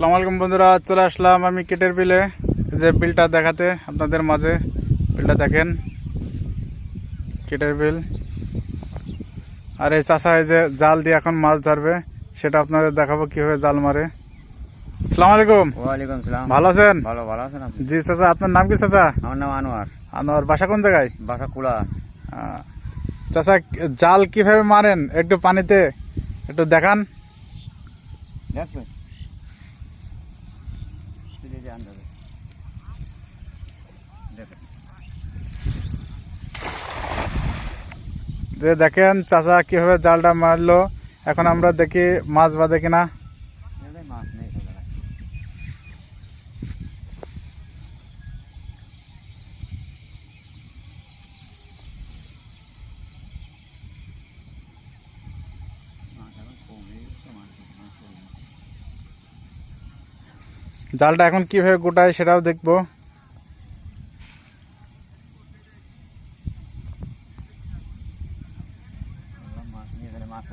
সালাম আলাইকুম বন্ধুরা চলে আসলাম আমি কেটের বিলে। যে বিলটা দেখাতে আপনাদের মাঝে বিলটা দেখেন। কেটের বিল। আর এই চাষা যে জাল দিয়ে এখন মাছ ধরবে সেটা আপনাদের দেখাবো কীভাবে জাল মারে। সালাম আলাইকুম। ওয়ালাইকুম সালাম। ভালো আছেন? ভালো ভালো আছেন আপনি? জি চাচা আপনার নাম কি চাচা? আমার নাম আনোয়ার। আনোয়ার বাসা কোন জায়গায়? বাসা কুলা। চাচা জাল কীভাবে মারেন? একটু পানিতে একটু দেখান। দেখবেন। যে দেখেন চাচা কীভাবে জালটা মারলো এখন আমরা দেখি মাছ বাঁধে কিনা মাছ নেই জালটা এখন কীভাবে গোটায় সেটাও দেখব। মাছ